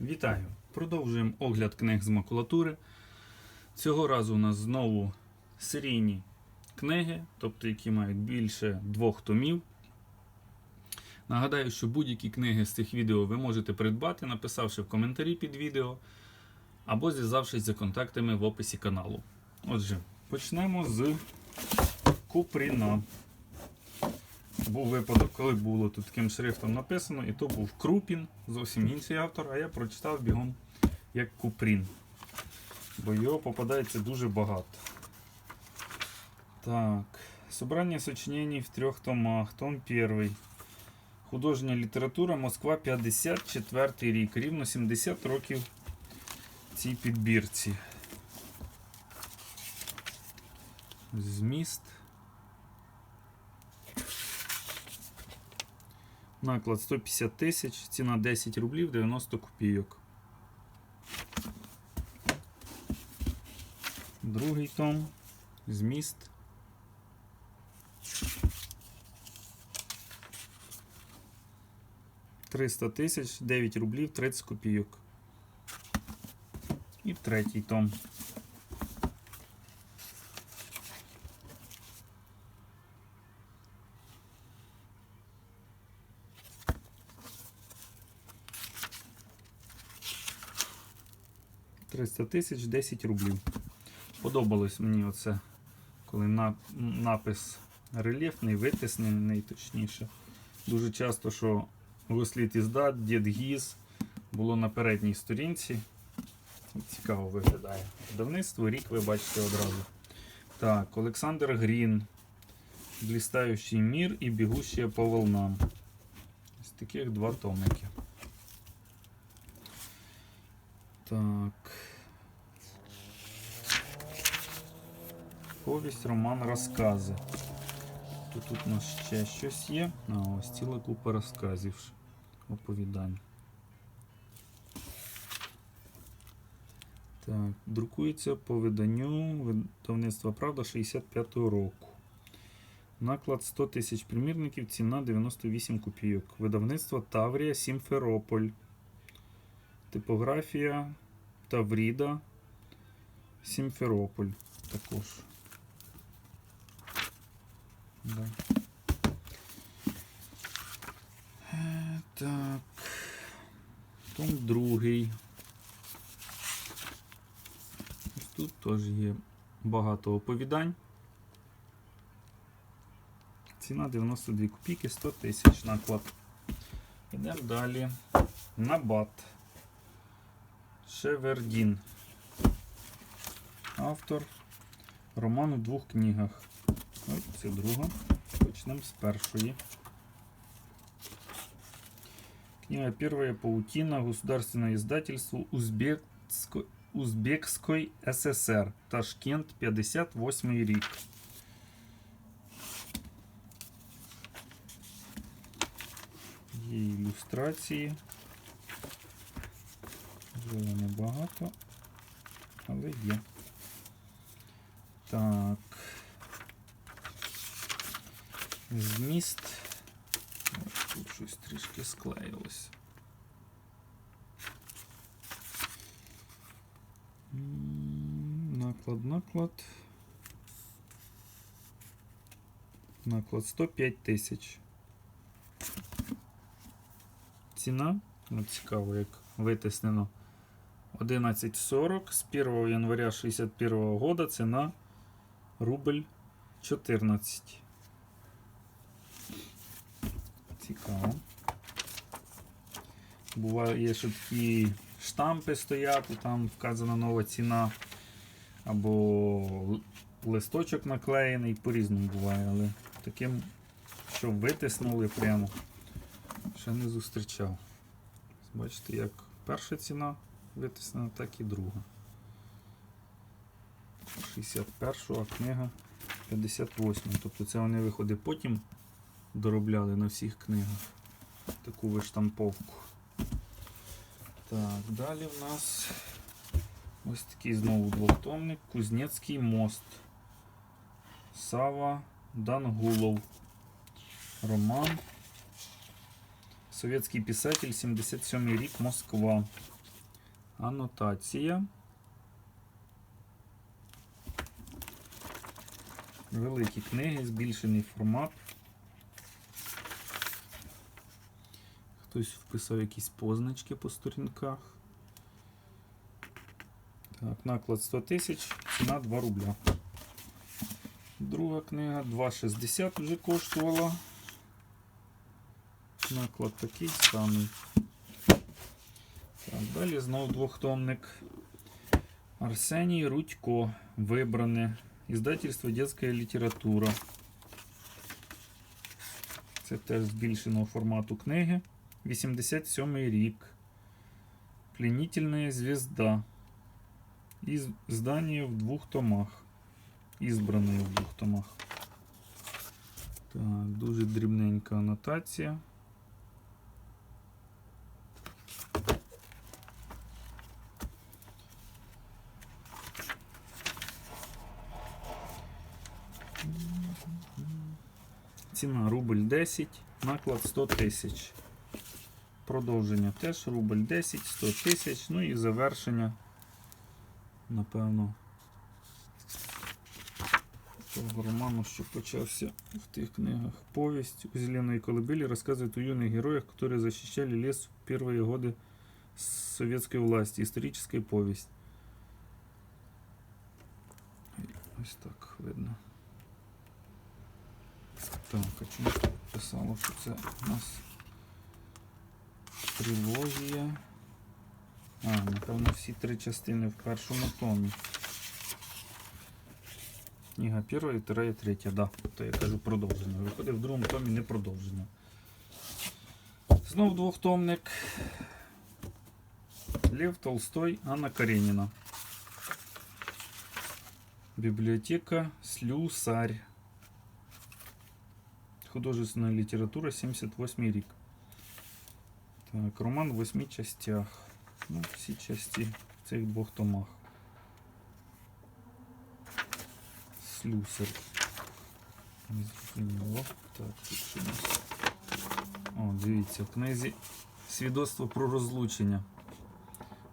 Вітаю! Продовжуємо огляд книг з макулатури. Цього разу у нас знову серійні книги, тобто які мають більше двох томів. Нагадаю, що будь-які книги з цих відео ви можете придбати, написавши в коментарі під відео або зв'язавшись за контактами в описі каналу. Отже, почнемо з Купріна. Був випадок, коли було тут таким шрифтом написано, і то був Крупін, зовсім інший автор, а я прочитав бігом як Купрін. Бо його попадається дуже багато. Так. Собрання сочинений в трьох томах. Том 1. Художня література Москва 54 рік. Рівно 70 років цій підбірці. Зміст. Наклад 150 тисяч, ціна 10 рублів 90 копійок. Другий том. Зміст. Триста тисяч, 9 рублів 30 копійок. І третій том. Триста тисяч 10 рублів. Подобалось мені оце, коли на, напис рельєфний, витиснений, точніше. Дуже часто, що вислід іздат, дід Гіз було на передній сторінці. Цікаво виглядає. Видавництво рік ви бачите одразу. Так, Олександр Грін. Блістаючий мір і бігущие по волнам. Ось таких два томики. Так. Повість, роман, розкази. Тут, тут у нас ще щось є. А ось ціла купа розказів. Оповідань. Так, друкується по виданню видавництва Правда 65-го року. Наклад 100 тисяч примірників, ціна 98 копійок. Видавництво Таврія Сімферополь. Типографія Тавріда Сімферополь також. Да. Е, Так. Том другий. Тут теж є багато оповідань. Ціна 92 копійки, 100 тисяч наклад. Йдемо далі. Набат. Шевердін. Автор. Роман у двох книгах. Ось це друга. Почнемо з першої. Книга первая «Паутина. Государственное издательство Узбекской, Узбекской ССР. Ташкент, 58 рік. Є ілюстрації. Можливо, небагато, але є. Так. Зміст. Тут щось трішки склеїлось. М, Наклад, наклад. Наклад 105 тисяч. Ціна, ну цікаво, як витиснено. 11.40 з 1 января 61 года ціна рубль 14. Цікаво. Буває, що такі штампи стоять, і там вказана нова ціна. Або листочок наклеєний, по-різному буває, але таким, що витиснули прямо, ще не зустрічав. Бачите, як перша ціна витиснена, так і друга. 61, а книга 58. Тобто це вони виходить потім доробляли на всіх книгах таку виштамповку. Так, далі в нас ось такий знову двохтомник Кузнецький мост. Сава Дангулов. Роман. Советский писатель, 77 рік, Москва. Анотація. Великі книги, збільшений формат. Хтось вписав якісь позначки по сторінках. Так, наклад 100 тисяч, ціна 2 рубля. Друга книга 2,60 вже коштувала. Наклад такий самий. Так, далі знову двохтомник. Арсеній Рудько. Вибране. Іздательство Детська література. Це теж збільшеного формату книги. 87 рік. Пленительная звезда. Із здання в двох томах. Ізбраної в двох томах. Так, дуже дрібненька анотація. Ціна рубль 10, наклад 100 тисяч. Продовження теж рубль 10, 100 тисяч, ну і завершення, напевно, того роману, що почався в тих книгах. Повість у зеленой колыбели рассказывает о юных героях, которые защищали лес в первые годы советской власти. Историческая повесть. Ось так видно. Так, а чому тут писало, що це у нас трилогія? А, напевно, всі три частини в першому томі. Книга перша, вторая, третя, да. То я кажу продовження. Виходить в другому томі не продовження. Знов двохтомник. Лев Толстой, Анна Каренина. Библиотека Слюсарь. Художественная литература, 78 рік. Так, роман в восьми частях. Ну, всі часті в цих двох томах. Слюсар. Зрозуміло. Так, тут що нас? О, дивіться, в книзі свідоцтво про розлучення.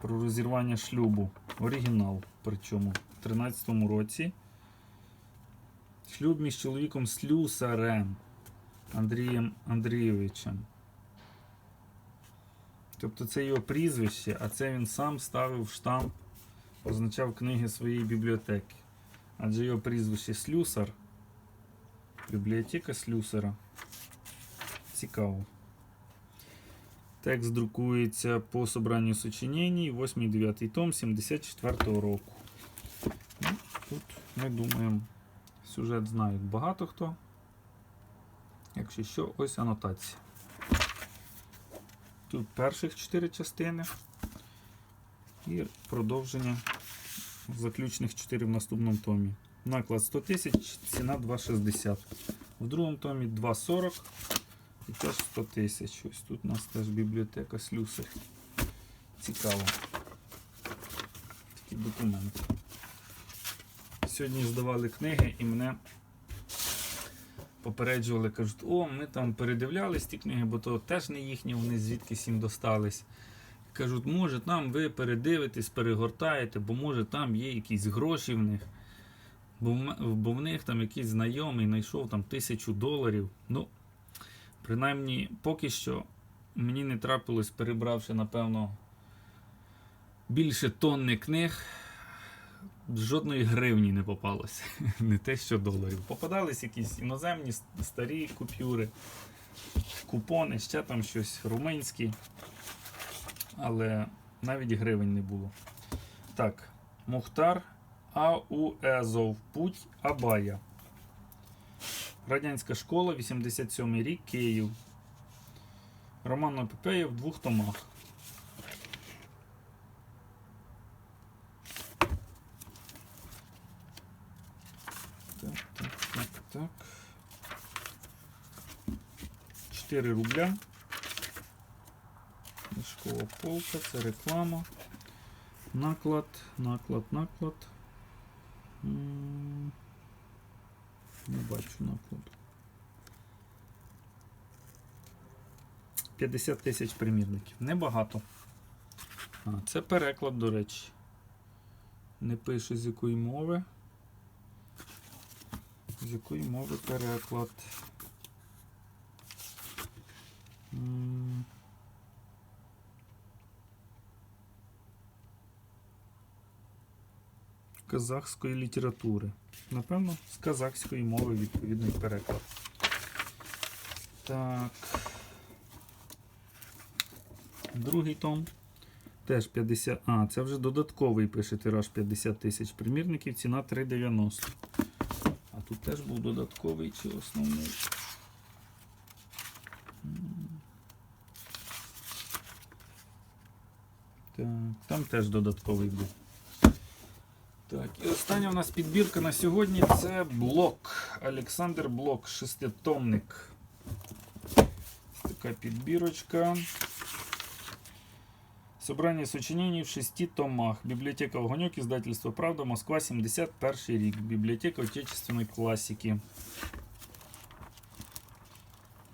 Про розірвання шлюбу. Оригінал. Причому в 13-му році. Шлюб між чоловіком Слюсарем Андрієм Андрійовичем. Тобто це його прізвище, а це він сам ставив штамп, означав книги своєї бібліотеки. Адже його прізвище Слюсар. Бібліотека Слюсара. Цікаво. Текст друкується по собранню сочинень, 8-9 том 74 року. Ну, тут ми думаємо, сюжет знають багато хто. Якщо що, ось анотація. Тут перших 4 частини і продовження заключних 4 в наступному томі. Наклад 100 тисяч, ціна 2,60. В другому томі 2,40 і теж 100 тисяч. Ось тут у нас теж бібліотека слюсар. Цікаво. Такі документи. Сьогодні здавали книги і мене попереджували, кажуть, о, ми там передивлялись ті книги, бо то теж не їхні, вони звідкись їм достались. Кажуть, може там ви передивитесь, перегортаєте, бо може там є якісь гроші в них. Бо в, бо в них там якийсь знайомий знайшов там тисячу доларів. Ну, принаймні, поки що мені не трапилось, перебравши, напевно, більше тонни книг. Жодної гривні не попалося. Не те, що доларів. Попадались якісь іноземні старі купюри, купони, ще там щось румунські. Але навіть гривень не було. Так, Мухтар Ауезов. Путь Абая. Радянська школа, 87 рік, Київ. Роман Епопея в двох томах. Так, так, так, так. 4 рубля. Мішкова полка, це реклама. Наклад, наклад, наклад. Не бачу накладу. 50 тисяч примірників. Небагато. А, це переклад, до речі. Не пише з якої мови. З якої мови переклад. Казахської літератури. Напевно, з казахської мови відповідний переклад. Так. Другий том. Теж 50. А, це вже додатковий пише тираж 50 тисяч примірників, ціна 3,90. Тут теж був додатковий чи основний. Так, там теж додатковий був. Так, і остання у нас підбірка на сьогодні це блок. Олександр Блок, шеститомник. Ось така підбірочка. Собрание сочинений в шести томах. Библиотека Огонек, издательство Правда, Москва, 71 рік. Библиотека отечественной классики.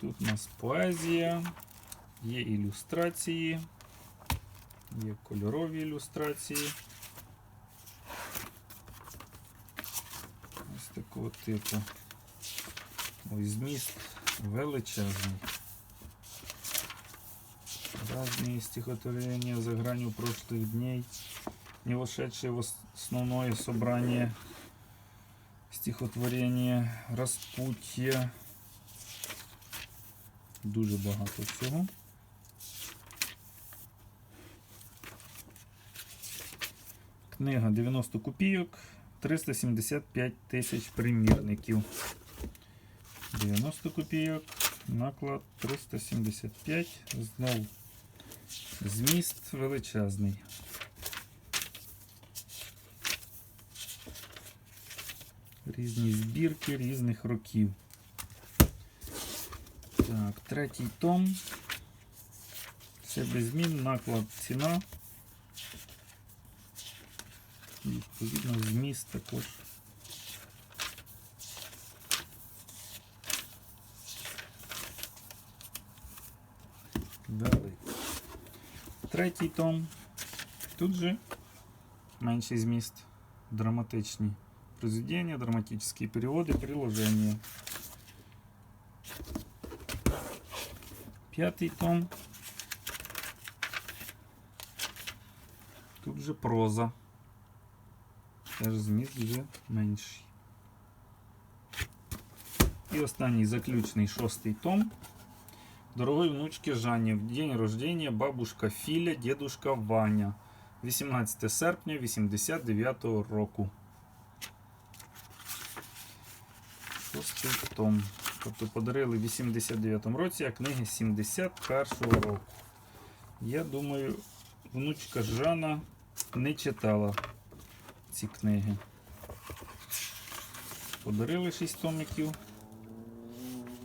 Тут у нас поезія, є ілюстрації, є кольорові ілюстрації. Ось такого типу. Ось зміст величезний. Разные стихотворения за гранью прошлых дней, не вошедшие в ос- основное собрание стихотворения Распутье. Дуже багато всього. Книга 90 копійок, 375 тисяч примірників. 90 копійок, наклад 375. Знов Зміст величезний. Різні збірки різних років. Так, третій том. Все без змін, наклад ціна. І, Відповідно, зміст також. Третій том. Тут же менший зміст. Драматичні произведения, драматические переводы, приложения. П'ятий том. Тут же проза. Теж зміст вже менший. І останній заключний шостий том. Дорогой внучке Жанне, в день рождения бабушка Філя, дедушка Ваня. 18 серпня 89 року. Шостий том. Тобто подарили в 89-му році, а книги 71-го року. Я думаю, внучка Жанна не читала ці книги. Подарили 6 томиків.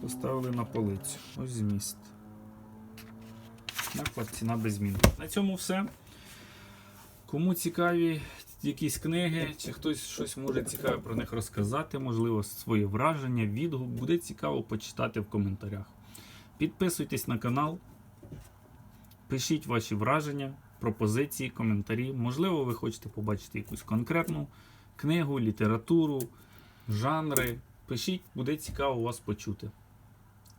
Поставили на полицю. Ось зміст. Наклад ціна без змін. На цьому все. Кому цікаві якісь книги, чи хтось щось може цікаве про них розказати, можливо, своє враження, відгук, буде цікаво почитати в коментарях. Підписуйтесь на канал, пишіть ваші враження, пропозиції, коментарі. Можливо, ви хочете побачити якусь конкретну книгу, літературу, жанри. Пишіть, буде цікаво вас почути.